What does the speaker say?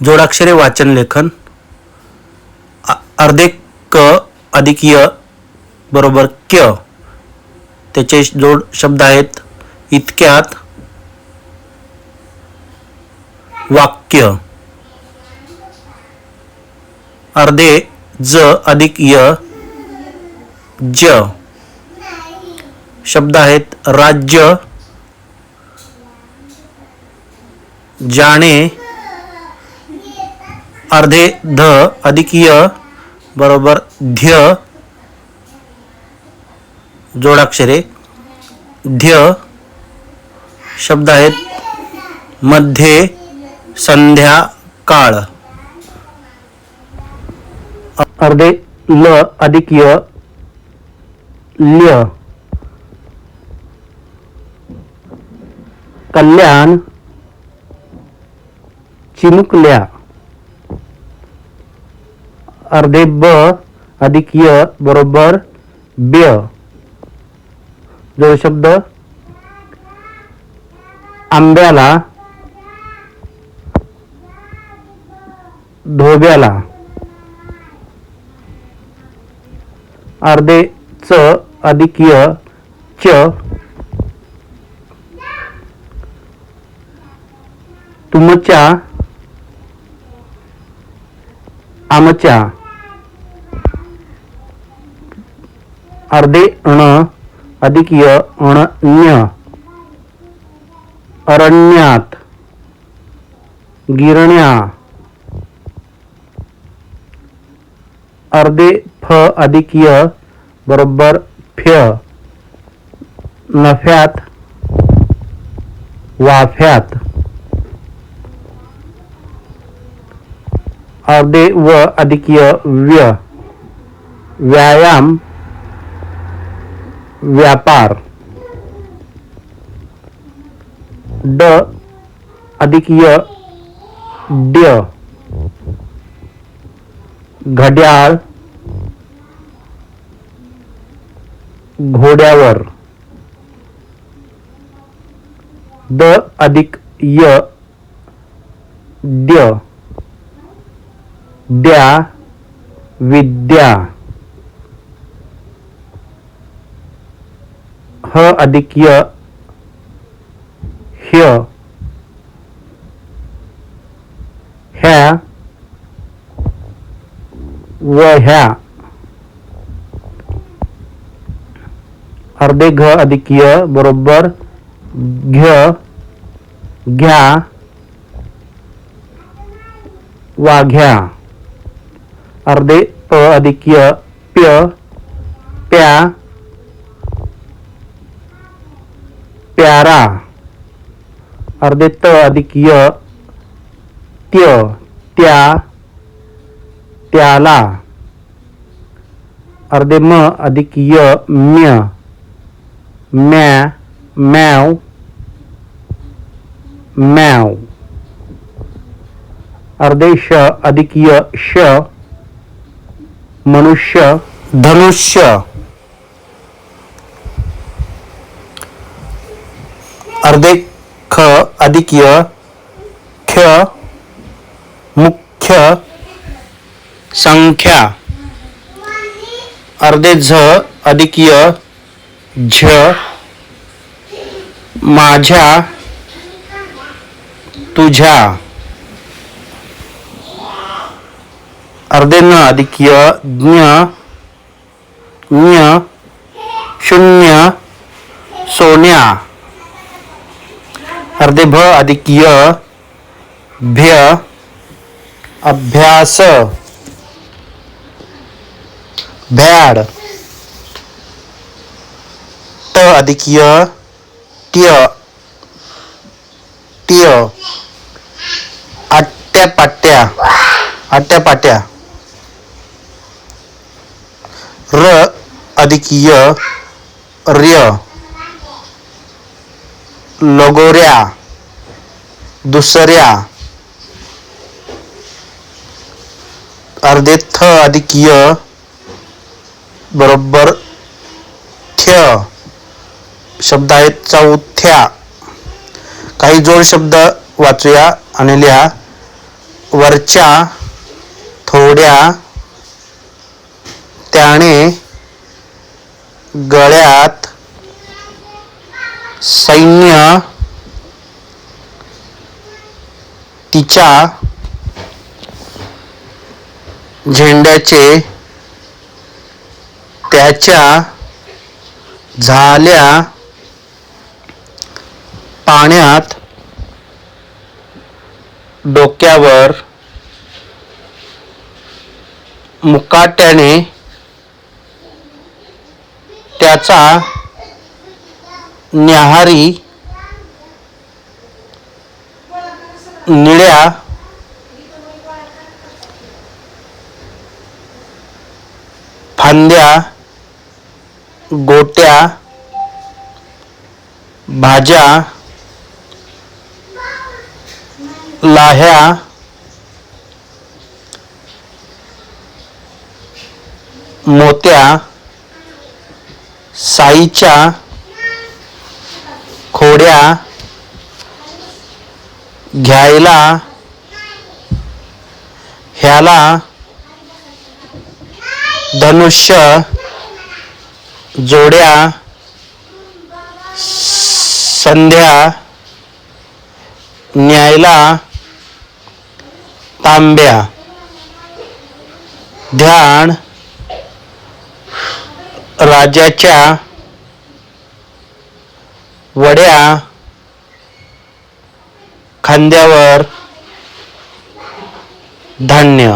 जोडाक्षरे वाचन लेखन. अर्धे क अधिक य बरोबर क्य. त्याचे जोड शब्द आहेत इतक्यात वाक्य. अर्धे ज अधिक य ज. शब्द आहेत राज्य जाणे अर्धे ध अधिक य बरोबर ध्य जोडाक्षरे. ध्य शब्द आहेत मध्ये संध्याकाळ अर्धे ल अधिक य ल्य. कल्याण चिमुकल्या. अर्धे ब अधिक य बरोबर ब्य. जो शब्द आंब्याला धोब्याला. अर्धे च अधिक य च. तुमच्या आमच्या. अर्धे अण अधिक अरण्यात। गिरण्या। अर्धे फ अधिक य बरोबर फ्य। नफ्यात। वाफ्यात। अर्धे व अधिक व्य। व्यायाम। व्यापार. ड अधिक य ड्य. घड्याळ. घोड्यावर. द अधिक य द्य द्या. विद्या. ह अधिक य ह्य ह्या व ह्या अर्धे घ अधिक य बरोबर घ्य घ्या वाघ्या अर्धे प अधिक य प्य प्या प्यारा अर्धे त अधिक य त्य, त्या, त्याला अर्धे म अधिक य म्य, म्या मैव मैव अर्धे श अधिक य श, मनुष्य, धनुष्य. अर्धे ख अधिक य ख्य मुख्य संख्या. अर्धे झ अधिक य झ माझ्या तुझ्या. अर्धे न अधिक य ज्ञ ज्ञ शून्य सोन्या. अर्धे भ अधिक य भ्य अभ्यास। भ्याड। ट अधिक य ट्य ट्य आट्या पाट्या आट्या पाट्या र अधिक य र्य। लगोऱ्या दुसऱ्या अर्धे थ अधिक य बरोबर थ्य शब्द आहेत चौथ्या. काही जोड शब्द वाचूया आणि लिहा. वरच्या थोड्या त्याने गळ्यात सैन्य तिच्या झेंड्याचे त्याच्या झाल्या पाण्यात डोक्यावर मुकाट्याने त्याचा न्याहारी निळ्या फांद्या गोट्या भाज्या लाह्या मोत्या साईच्या खोड्या घ्यायला ह्याला धनुष्य जोड्या संध्या न्यायला तांब्या ध्यान राजाच्या वड्या खांद्यावर धान्य.